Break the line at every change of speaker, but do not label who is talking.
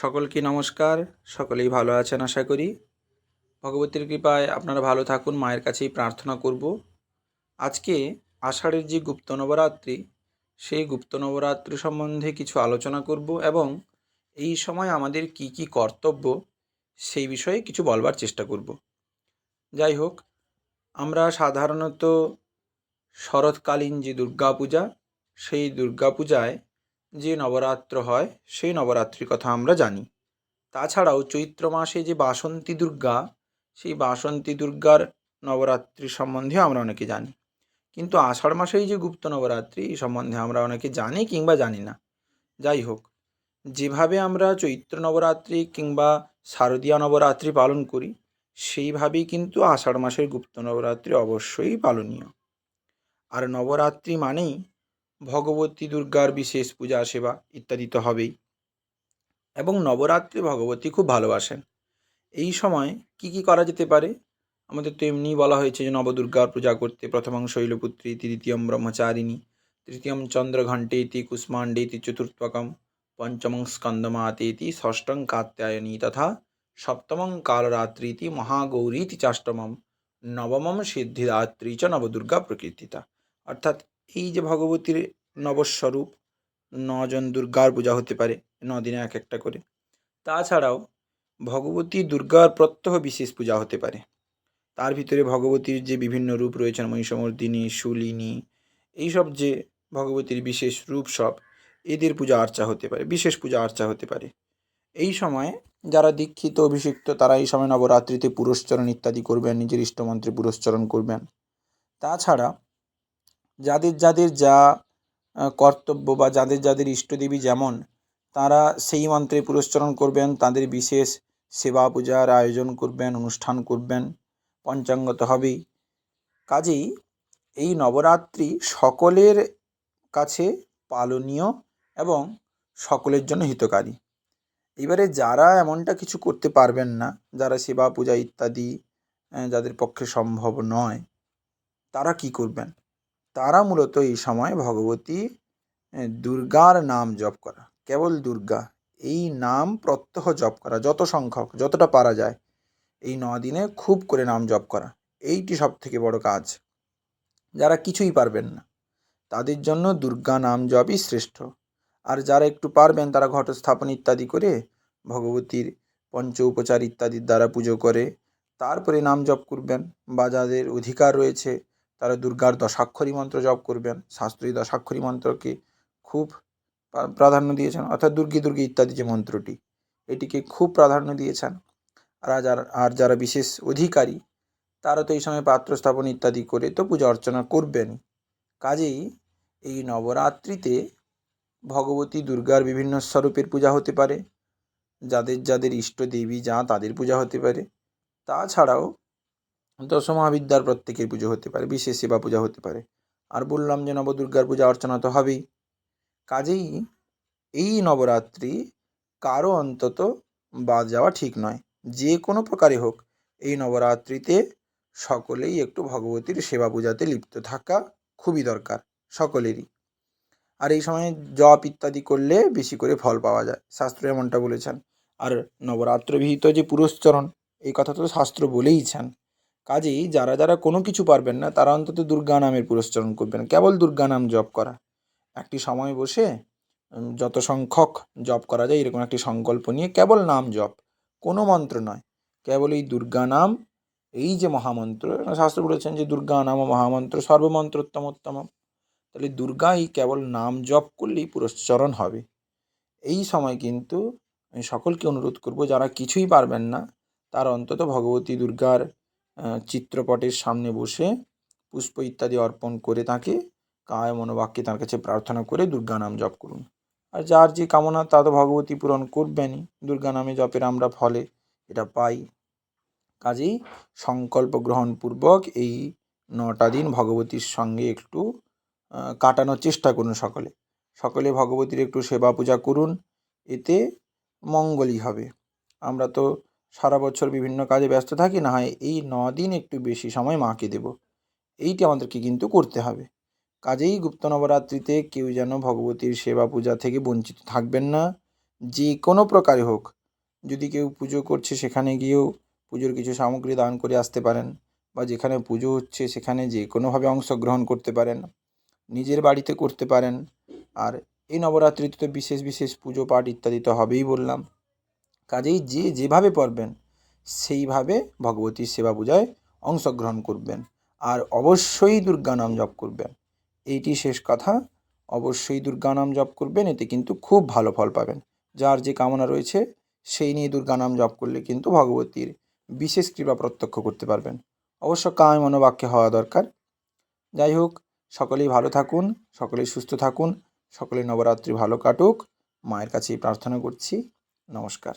সকলকে নমস্কার, সকলেই ভালো আছেন আশা করি। ভগবতীর কৃপায় আপনারা ভালো থাকুন, মায়ের কাছেই প্রার্থনা করব। আজকে আষাঢ়ের যে গুপ্ত নবরাত্রি, সেই গুপ্ত নবরাত্রি সম্বন্ধে কিছু আলোচনা করব এবং এই সময় আমাদের কি কি কর্তব্য, সেই বিষয়ে কিছু বলবার চেষ্টা করব। যাই হোক, আমরা সাধারণত শরৎকালীন যে দুর্গা পূজা সেই দুর্গা পূজায় যে নবরাত্র হয়, সেই নবরাত্রির কথা আমরা জানি। তাছাড়াও চৈত্র মাসে যে বাসন্তী দুর্গা, সেই বাসন্তী দুর্গার নবরাত্রি সম্বন্ধে আমরা অনেকে জানি। কিন্তু আষাঢ় মাসেই যে গুপ্ত নবরাত্রি, এই সম্বন্ধে আমরা অনেকে জানি কিংবা জানি না। যাই হোক, যেভাবে আমরা চৈত্র নবরাত্রি কিংবা শারদীয়া নবরাত্রি পালন করি, সেইভাবেই কিন্তু আষাঢ় মাসের গুপ্ত নবরাত্রি অবশ্যই পালনীয়। আর নবরাত্রি মানেই ভগবতী দুর্গার বিশেষ পূজা, সেবা ইত্যাদি তো হবেই। এবং নবরাত্রি ভগবতী খুব ভালোবাসেন। এই সময় কি কি করা যেতে পারে? আমাদের তো এমনিই বলা হয়েছে যে নবদুর্গার পূজা করতে প্রথমং শৈলপুত্রী ইতি দ্বিতীয়ম ব্রহ্মচারিণী তৃতীয়ম চন্দ্রঘণ্টে ইতি কুষ্মাণ্ডে ইতি চতুর্থকম পঞ্চমং স্কন্দমাতে ইতি ষষ্ঠং কাত্যায়নী তথা সপ্তমং কালরাত্রি ইতি মহাগৌরীতি, চাষ্টমম, নবমম সিদ্ধিদাত্রী চ নবদুর্গা প্রকৃতিতা অর্থাৎ এই যে ভগবতীর নবস্বরূপ নজন দুর্গার পূজা হতে পারে দিনে এক একটা করে। তাছাড়াও ভগবতী দুর্গার প্রত্যহ বিশেষ পূজা হতে পারে। তার ভিতরে ভগবতীর যে বিভিন্ন রূপ রয়েছেন, মহিষমর্দিনী, শুলিনী, এইসব যে ভগবতীর বিশেষ রূপ সব, এদের পূজা আর্চা হতে পারে, বিশেষ পূজা আর্চা হতে পারে। এই সময় যারা দীক্ষিত, অভিষিক্ত, তারা এই সময় নবরাত্রিতে পুরস্চরণ ইত্যাদি করবেন, নিজের ইষ্টমন্ত্রে পুরস্চরণ করবেন। তাছাড়া যাদের যাদের যা কর্তব্য বা যাদের যাদের ইষ্টদেবী যেমন, তারা সেই মন্ত্রে পুরস্চরণ করবেন, তাদের বিশেষ সেবা পূজার আয়োজন করবেন, অনুষ্ঠান করবেন, পঞ্চাঙ্গত হবেই কাজেই এই নবরাত্রি সকলের কাছে পালনীয় এবং সকলের জন্য হিতকারী। এবারে যারা এমনটা কিছু করতে পারবেন না, যারা সেবা পূজা ইত্যাদি যাদের পক্ষে সম্ভব নয়, তারা কি করবেন? তারা মূলত এই সময় ভগবতী দুর্গার নাম জপ করা। কেবল দুর্গা, এই নাম প্রত্যহ জপ করা, যত সংখ্যক, যতটা পারা যায়, এই ন দিনে খুব করে নাম জপ করা, এইটি সব থেকে বড় কাজ। যারা কিছুই পারবেন না, তাদের জন্য দুর্গা নাম জপই শ্রেষ্ঠ। আর যারা একটু পারবেন, তারা ঘট স্থাপন ইত্যাদি করে, ভগবতীর পঞ্চ উপচার ইত্যাদির দ্বারা পুজো করে, তারপরে নাম জপ করবেন। বা যাদের অধিকার রয়েছে তারা দুর্গার দশাক্ষরী মন্ত্র জপ করবেন, শাস্ত্রী দশাক্ষরী মন্ত্রকে খুব প্রাধান্য দিয়েছেন, অর্থাৎ দুর্গে দুর্গে ইত্যাদি যে মন্ত্রটি, এটিকে খুব প্রাধান্য দিয়েছেন। আর আর যারা বিশেষ অধিকারী, তারা তো এই সময় পাত্র স্থাপন ইত্যাদি করে তো পূজা অর্চনা করবেনই কাজেই এই নবরাত্রিতে ভগবতী দুর্গার বিভিন্ন স্বরূপের পূজা হতে পারে, যাদের যাদের ইষ্ট দেবী যা তাদের পূজা হতে পারে। তাছাড়াও দশমহাবিদ্যার প্রত্যেকের পুজো হতে পারে, বিশেষ সেবা পূজা হতে পারে। আর বললাম যে নবদুর্গার পূজা অর্চনা তো হবেই। কাজেই এই নবরাত্রি কারও অন্তত বাদ যাওয়া ঠিক নয়। যে কোনো প্রকারে হোক, এই নবরাত্রিতে সকলেই একটু ভগবতীর সেবা পূজাতে লিপ্ত থাকা খুবই দরকার সকলেরই। আর এই সময় জপ ইত্যাদি করলে বেশি করে ফল পাওয়া যায়, শাস্ত্র এমনটা বলেছেন। আর নবরাত্র বিহিত যে পুরস্চরণ এই কথা তো শাস্ত্র বলেইছেন। কাজেই যারা যারা কোনো কিছু পারবেন না, তারা অন্তত দুর্গা নামের পুরস্চরণ করবেন। কেবল দুর্গা নাম জপ করা। একটি সময় বসে যত সংখ্যক জপ করা যায়, এরকম একটি সংকল্প নিয়ে কেবল নাম জপ। কোনো মন্ত্র নয়। কেবল এই দুর্গা নাম, এই যে মহামন্ত্র শাস্ত্র বলেছেন যে, দুর্গা নাম মহামন্ত্র সর্বমন্ত্রোত্তম উত্তম তাহলে দুর্গা এই কেবল নাম জপ করলেই পুরস্চরণ হবে। এই সময় কিন্তু আমি সকলকে অনুরোধ করব, যারা কিছুই পারবেন না, তার অন্তত ভগবতী দুর্গার চিত্রপটের সামনে বসে পুষ্প ইত্যাদি অর্পণ করে তাকে কায় মনোবাক্যে তার কাছে প্রার্থনা করে দুর্গা নাম জপ করুন। আর যার যে কামনা, তা তো ভগবতী পূরণ করবেনই। দুর্গা নামে জপের আমরা ফলে এটা পাই। কাজেই সংকল্প গ্রহণপূর্বক এই নটা দিন ভগবতীর সঙ্গে একটু কাটানোর চেষ্টা করুন সকলে। সকলে ভগবতীর একটু সেবা পূজা করুন। এতে মঙ্গলই হবে। আমরা তো সারা বছর বিভিন্ন কাজে ব্যস্ত থাকি, না হয় এই ন দিন একটু বেশি সময় মাকে দেব। এইটি আমাদেরকে কিন্তু করতে হবে। কাজেই গুপ্ত নবরাত্রিতে কেউ যেন ভগবতীর সেবা পূজা থেকে বঞ্চিত থাকবেন না, যে কোনো প্রকারে হোক। যদি কেউ পুজো করছে, সেখানে গিয়েও পুজোর কিছু সামগ্রী দান করে আসতে পারেন বা যেখানে পুজো হচ্ছে, সেখানে যে কোনোভাবে অংশগ্রহণ করতে পারেন, নিজের বাড়িতে করতে পারেন। আর এই নবরাত্রিতে বিশেষ বিশেষ পুজো পাঠ ইত্যাদি তো হবেই বললাম। কাজেই যে যেভাবে পারবেন, সেইভাবে ভগবতীর সেবা পূজায় অংশগ্রহণ করবেন। আর অবশ্যই দুর্গা নাম জপ করবেন। এইটি শেষ কথা। অবশ্যই দুর্গা নাম জপ করবেন, এতে কিন্তু খুব ভালো ফল পাবেন। যার যে কামনা রয়েছে, সেই নিয়ে দুর্গা নাম জপ করলে কিন্তু ভগবতীর বিশেষ কৃপা প্রত্যক্ষ করতে পারবেন। অবশ্য কায় মনোবাক্যে হওয়া দরকার। যাই হোক, সকলেই ভালো থাকুন, সকলেই সুস্থ থাকুন সকলেই নবরাত্রি ভালো কাটুক। মায়ের কাছেই প্রার্থনা করছি। নমস্কার।